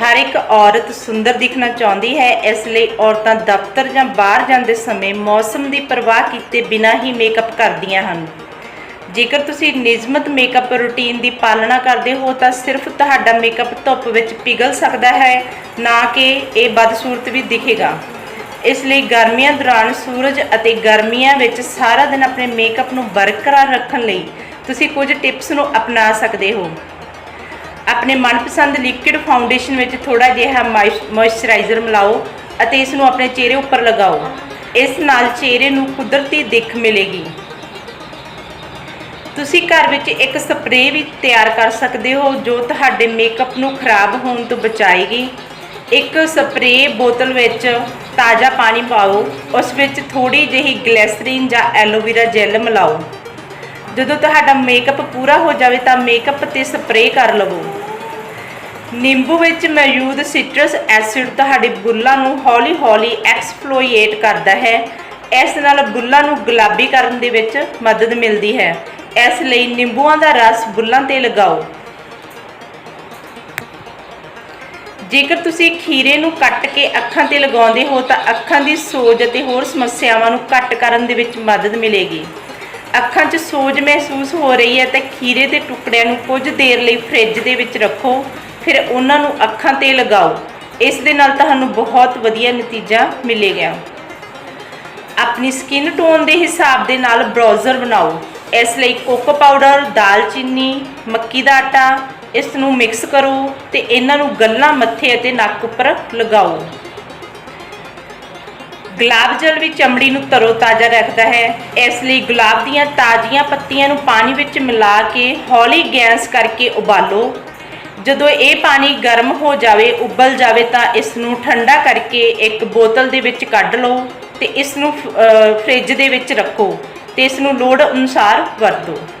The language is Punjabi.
ਹਰ ਇੱਕ ਔਰਤ ਸੁੰਦਰ ਦਿਖਣਾ ਚਾਹੁੰਦੀ ਹੈ, ਇਸ ਲਈ ਔਰਤਾਂ ਦਫ਼ਤਰ ਜਾਂ ਬਾਹਰ ਜਾਂਦੇ ਸਮੇਂ ਮੌਸਮ ਦੀ ਪਰਵਾਹ ਕੀਤੇ ਬਿਨਾਂ ਹੀ ਮੇਕਅਪ ਕਰਦੀਆਂ ਹਨ। ਜੇਕਰ ਤੁਸੀਂ ਨਿਯਮਤ ਮੇਕਅਪ ਰੁਟੀਨ ਦੀ ਪਾਲਣਾ ਕਰਦੇ ਹੋ, ਤਾਂ ਸਿਰਫ ਤੁਹਾਡਾ ਮੇਕਅਪ ਧੁੱਪ ਵਿੱਚ ਪਿਘਲ ਸਕਦਾ ਹੈ, ਨਾ ਕਿ ਇਹ ਬਦਸੂਰਤ ਵੀ ਦਿਖੇਗਾ। ਇਸ ਲਈ ਗਰਮੀਆਂ ਦੌਰਾਨ ਸੂਰਜ ਅਤੇ ਗਰਮੀਆਂ ਵਿੱਚ ਸਾਰਾ ਦਿਨ ਆਪਣੇ ਮੇਕਅਪ ਨੂੰ ਬਰਕਰਾਰ ਰੱਖਣ ਲਈ ਤੁਸੀਂ ਕੁਝ ਟਿਪਸ ਨੂੰ ਅਪਣਾ ਸਕਦੇ ਹੋ। ਆਪਣੇ ਮਨਪਸੰਦ ਲਿਕਵਿਡ ਫਾਊਂਡੇਸ਼ਨ ਵਿੱਚ ਥੋੜਾ ਜਿਹਾ ਮੋਇਸਚਰਾਈਜ਼ਰ ਮਿਲਾਓ ਅਤੇ ਇਸ ਨੂੰ ਆਪਣੇ ਚਿਹਰੇ ਉੱਪਰ ਲਗਾਓ। ਇਸ ਨਾਲ ਚਿਹਰੇ ਨੂੰ ਕੁਦਰਤੀ ਦਿੱਖ ਮਿਲੇਗੀ। ਤੁਸੀਂ ਘਰ ਵਿੱਚ ਇੱਕ ਸਪਰੇਅ ਵੀ ਤਿਆਰ ਕਰ ਸਕਦੇ ਹੋ ਜੋ ਤੁਹਾਡੇ ਮੇਕਅਪ ਨੂੰ ਖਰਾਬ ਹੋਣ ਤੋਂ ਬਚਾਏਗੀ। ਇੱਕ ਸਪਰੇਅ ਬੋਤਲ ਵਿੱਚ ਤਾਜ਼ਾ ਪਾਣੀ ਪਾਓ। ਉਸ ਵਿੱਚ ਥੋੜੀ ਜਿਹੀ ਗਲੈਸਰੀਨ ਜਾਂ ਐਲੋਵੇਰਾ ਜੈਲ ਮਿਲਾਓ। ਜਦੋਂ ਤੁਹਾਡਾ ਮੇਕਅਪ ਪੂਰਾ ਹੋ ਜਾਵੇ ਤਾਂ ਮੇਕਅਪ ਤੇ ਸਪਰੇਅ ਕਰ ਲਵੋ। ਨਿੰਬੂ ਵਿੱਚ ਮੌਜੂਦ ਸਿਟਰਸ ਐਸਿਡ ਤੁਹਾਡੇ ਬੁੱਲਾਂ ਨੂੰ ਹੌਲੀ-ਹੌਲੀ ਐਕਸਫਲੋਈਏਟ ਕਰਦਾ ਹੈ। ਇਸ ਨਾਲ ਬੁੱਲਾਂ ਨੂੰ ਗੁਲਾਬੀ ਕਰਨ ਦੇ ਵਿੱਚ ਮਦਦ ਮਿਲਦੀ ਹੈ। ਇਸ ਲਈ ਨਿੰਬੂਆਂ ਦਾ ਰਸ ਬੁੱਲਾਂ ਤੇ ਲਗਾਓ। ਜੇਕਰ ਤੁਸੀਂ ਖੀਰੇ ਨੂੰ ਕੱਟ ਕੇ ਅੱਖਾਂ ਤੇ ਲਗਾਉਂਦੇ ਹੋ ਤਾਂ ਅੱਖਾਂ ਦੀ ਸੋਜ ਅਤੇ ਹੋਰ ਸਮੱਸਿਆਵਾਂ ਨੂੰ ਘੱਟ ਕਰਨ ਦੇ ਵਿੱਚ ਮਦਦ ਮਿਲੇਗੀ। ਅੱਖਾਂ 'ਚ ਸੋਜ ਮਹਿਸੂਸ ਹੋ ਰਹੀ ਹੈ ਤਾਂ ਖੀਰੇ ਦੇ ਟੁਕੜਿਆਂ ਨੂੰ ਕੁਝ ਦੇਰ ਲਈ ਫ੍ਰਿਜ ਦੇ ਵਿੱਚ ਰੱਖੋ, ਫਿਰ ਉਹਨਾਂ ਨੂੰ ਅੱਖਾਂ ਤੇ ਲਗਾਓ। ਇਸ ਦੇ ਨਾਲ ਤੁਹਾਨੂੰ ਬਹੁਤ ਵਧੀਆ ਨਤੀਜਾ ਮਿਲੇਗਾ। ਆਪਣੀ ਸਕਿਨ ਟੋਨ ਦੇ ਹਿਸਾਬ ਦੇ ਨਾਲ ਬਰਾਊਜ਼ਰ ਬਣਾਓ। ਇਸ ਲਈ ਕੋਕੋ ਪਾਊਡਰ ਦਾਲਚੀਨੀ ਮੱਕੀ ਦਾ ਆਟਾ, ਇਸ ਨੂੰ ਮਿਕਸ ਕਰੋ ਤੇ ਇਹਨਾਂ ਨੂੰ ਗੱਲਾਂ ਮੱਥੇ ਅਤੇ ਨੱਕ ਉੱਪਰ ਲਗਾਓ। ਗੁਲਾਬ ਜਲ ਵੀ ਚਮੜੀ ਨੂੰ ਤਰੋ-ਤਾਜ਼ਾ ਰੱਖਦਾ ਹੈ। ਇਸ ਲਈ ਗੁਲਾਬ ਦੀਆਂ ਤਾਜ਼ੀਆਂ ਪੱਤੀਆਂ ਨੂੰ ਪਾਣੀ ਵਿੱਚ ਮਿਲਾ ਕੇ ਹੌਲੀ ਗੈਸ ਕਰਕੇ ਉਬਾਲੋ। ਜਦੋਂ ਇਹ ਪਾਣੀ ਗਰਮ ਹੋ ਜਾਵੇ, ਉਬਲ ਜਾਵੇ ਤਾਂ ਇਸ ਨੂੰ ਠੰਡਾ ਕਰਕੇ ਇੱਕ ਬੋਤਲ ਦੇ ਵਿੱਚ ਕੱਢ ਲਓ ਤੇ ਇਸ ਨੂੰ ਫ- ਅਹ, ਫ੍ਰਿਜ ਦੇ ਵਿੱਚ ਰੱਖੋ ਤੇ ਇਸ ਨੂੰ ਲੋੜ ਅਨੁਸਾਰ ਵਰਤੋ।